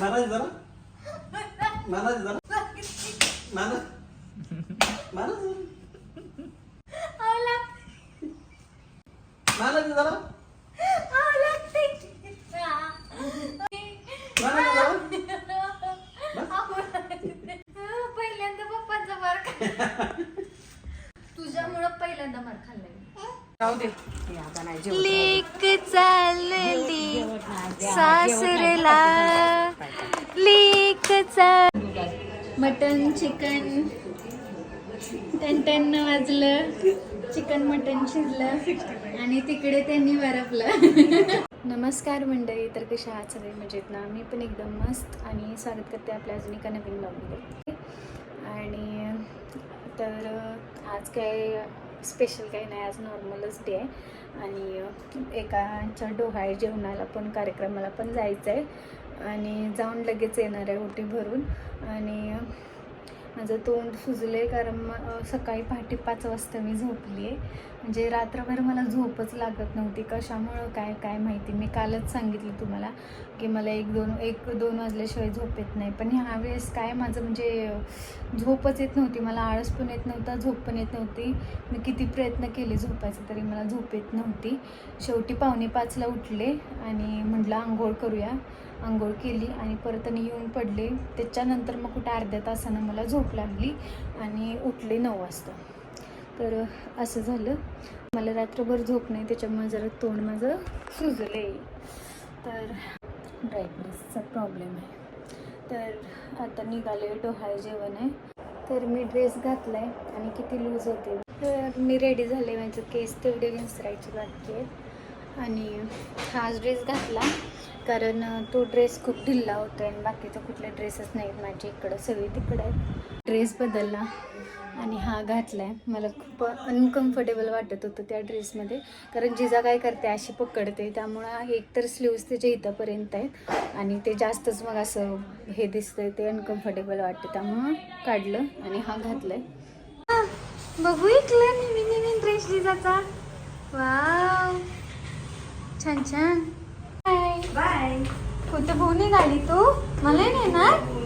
माना जरा. माना जरा. अहो, लागते. माना जरा अहो, लागते. माना जरा अहो, पहिल्यांदा पप्पांचा मार खाल्ला तुझ्यामुळं पहिल्यांदा मार खाल्लाय राहू दे हे आता नाही जेवत. लेक चालली सासरेला लेक मटन चिकन. टन टन वाजलं. चिकन मटन शिजलं. आणि तिकडे त्यांनी वरपलं. नमस्कार मंडळी तर कशा आहात? सगळे मजेत ना? मी पण एकदम मस्त आणि स्वागत करते आपल्या अजून एका नवीन ब्लॉगमध्ये आणि तर आज काय स्पेशल काही नाही. आज नॉर्मलच डे आहे. आणि एकाच्या डोहाळे जेवणाला पण कार्यक्रमाला पण जायचं आहे आणि जाऊन लगेच येणार आहे ओटी भरून. आणि माझं तोंड सुजले कारण सकाळी पहाटे पाच वाजता मी झोपली आहे म्हणजे रात्रभर मला झोपच लागत नव्हती. कशामुळं काय काय माहिती? मी कालच सांगितलं तुम्हाला की मला एक दोन एक दोन वाजल्याशिवाय झोप येत नाही. पण ह्या वेळेस काय माझं म्हणजे झोपच येत नव्हती. मला आळस पण येत नव्हता झोप पण येत नव्हती. मी किती प्रयत्न केले झोपायचे तरी मला झोप येत नव्हती. शेवटी पावणे पाचला उठले आणि म्हटलं आंघोळ करूया. आंघोळ केली आणि परत आणि येऊन पडले. त्याच्यानंतर मग कुठे अर्ध्या तासानं मला झोप लागली आणि उठले नऊ वाजता. तर असं झालं. मला रात्रभर झोप नाही त्याच्यामुळे जरा तोंड माझं सुजले तर ब्राईटनेसचा प्रॉब्लेम आहे. तर आता निघाले डोहाळे जेवण आहे. तर मी ड्रेस घातला आहे आणि किती लूज होते. तर मी रेडी झाले माझं केस तेवढे विसरायचे बाकी आहेत आणि हाच ड्रेस घातला. कारण तो ड्रेस खूप ढिल्ला होतो आणि बाकीचे कुठले ड्रेसच नाहीत. माझे इकडं सगळी तिकडं आहेत. ड्रेस बदलला आणि हा घातला आहे मला खूप अनकम्फर्टेबल वाटत होतं त्या ड्रेसमध्ये कारण जिजा काय करते अशी पकडते. त्यामुळं एकतर स्लीव्स त्याच्या इथंपर्यंत आहेत आणि ते जास्तच मग असं हे दिसतंय ते अनकम्फर्टेबल वाटतं. त्यामुळं काढलं आणि हा घातलं आहे बघू इकलं नवीन नवीन ड्रेस जिजाचा. वाव छान छान. बाय. बाय कुठं भाऊ निघाली तू? मला नाही येणार?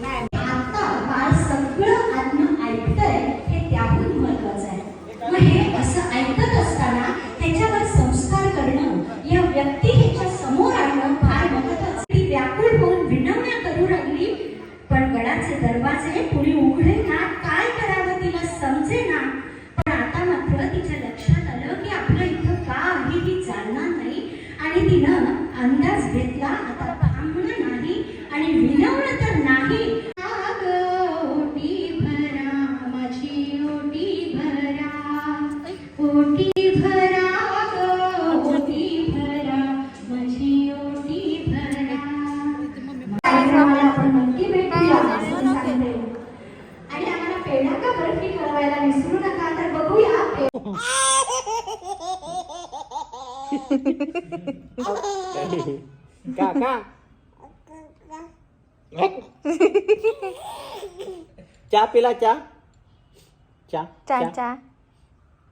अंदाज घेतला. आता थांबणं नाही आणि विनम्रता काका चहा पिला चहा चहा चा चा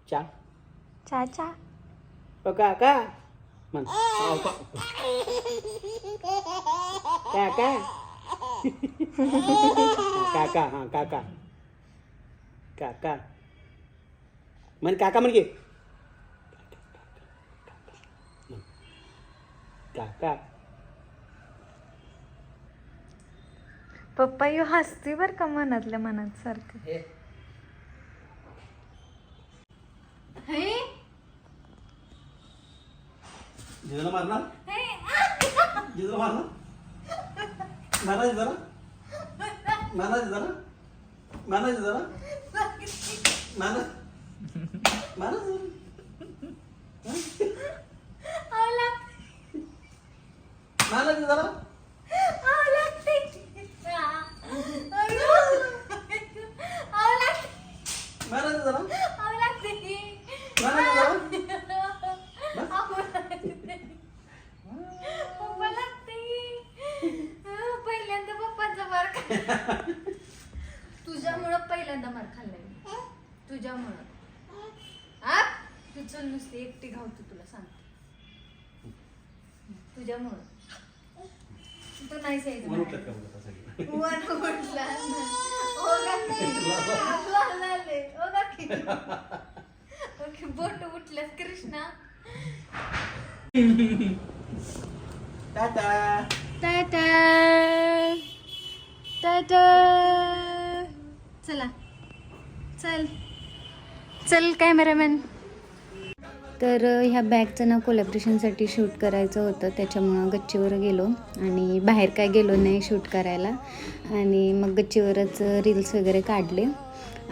चहा चा चा ओ काका म्हण ओ का- काका काका हा काका काका म्हण काका म्हण की काका पप्पा यू हसती बर का मनातल्या मनात सारखं. जिजाला मारणार जिजाला मारणार मारायचं जरा. मारायचं जरा. मारायचं जरा. मारा मारायचं मारायचं जरा. तुझ्यामुळं पहिल्यांदा मार खाल्लाय तुझ्यामुळं. आ तू चल नुसती एकटी घावतो तुला सांगते. तुझ्यामुळं. तू नाही साईज वर उठल्यात का बघत सगळी वर उठला ओ रे. ओ गाठी. ओके बोट उठल्यात कृष्णा. टाटा. टाटा. टाटा. चला. चल. चल कॅमेरामॅन तर ह्या बॅगचं ना कोलॅब्रेशनसाठी शूट करायचं होतं. त्याच्यामुळं गच्चीवर गेलो आणि बाहेर काय गेलो नाही शूट करायला. आणि मग गच्चीवरच रील्स वगैरे काढले.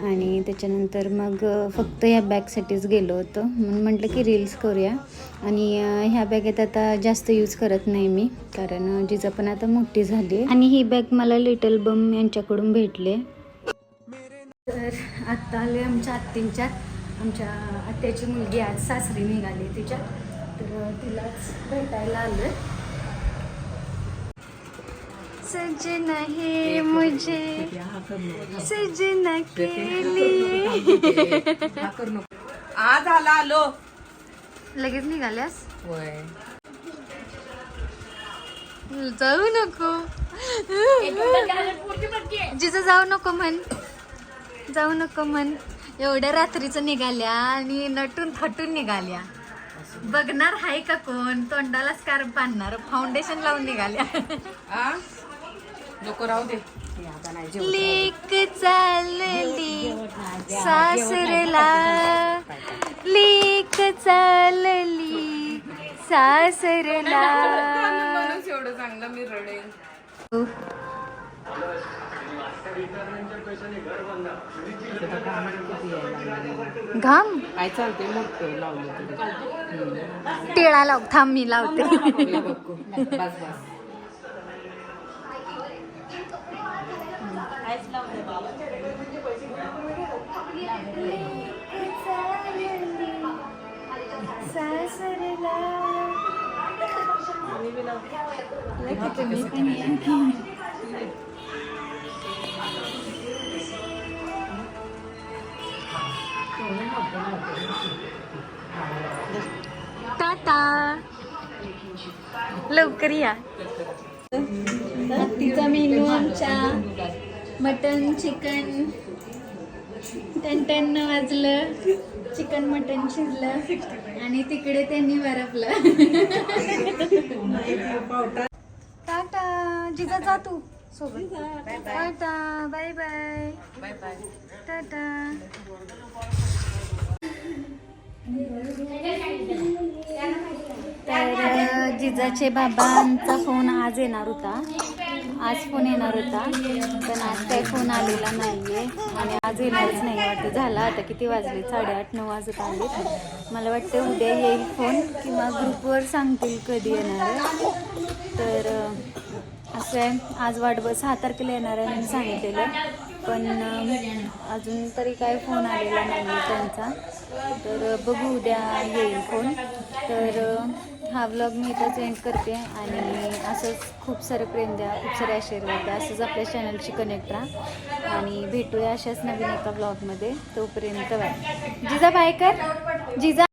आणि त्याच्यानंतर मग फक्त ह्या बॅगसाठीच गेलो होतो. म्हणून म्हटलं की रील्स करूया. आणि ह्या बॅगेत आता जास्त यूज करत नाही मी. कारण जिजा पण आता मोठी झाली आहे. आणि ही बॅग मला लिटल बम यांच्याकडून भेटले तर आत्ता आले आमच्या आत्तींच्या. आमच्या आत्याची मुलगी आज सासरी निघाली तिच्या. तर तिलाच भेटायला आलं सजना हे मुझे सजना के लिए आज आला आलो. लगेच निघाल्यास? जाऊ नको. जिचं जाऊ नको म्हण. जाऊ नको म्हण. एवढ्या रात्रीचं निघाल्या आणि नटून थटून निघाल्या बघणार हाय का कोण तोंडाला स्कार्फ बांधणार फाउंडेशन लावून निघाल्या नको राहू दे हे. लेक चालली सासरेला लेक चालली सासरेला एवढं चांगलं मी रडेन घाम? काय चालते मोठं लावलं टिळा लाव थांब मी लावते. हे टाटा. लवकर या. तिचा मेनू आमच्या. Mutton chicken. टेन टेन वाजलं. चिकन मटन शिजलं. आणि तिकडे त्यांनी वरपलं. टाटा. जिजा जा तू. सोबत. Tata. Bye bye. Bye bye. Tata. जिजाचे बाबांचा फोन आज येणार होता. आज फोन येणार होता पण आज काही फोन आलेला नाहीये आणि आज येणारच नाही वाटतं. झाला आता किती वाजले? साडेआठ नऊ वाजत आले. मला वाटतं उद्या येईल फोन किंवा ग्रुपवर सांगतील कधी येणार आहे. तर असं आहे. आज वाट बस सहा तारखेला येणार आहे म्हणून सांगितलेलं. पण अजून तरी काय फोन आलेला नाही आहे त्यांचा. तर बघू उद्या येईल फोन. तर हा व्लॉग मी इथंच एंड करते आणि असंच खूप सारे प्रेम द्या खूप सारे आशीर्वाद द्या असंच आपल्या चॅनलशी कनेक्ट राहा. आणि भेटूया अशाच नवीन एका व्लॉगमध्ये तोपर्यंत बाय जिजा बाय कर जिजा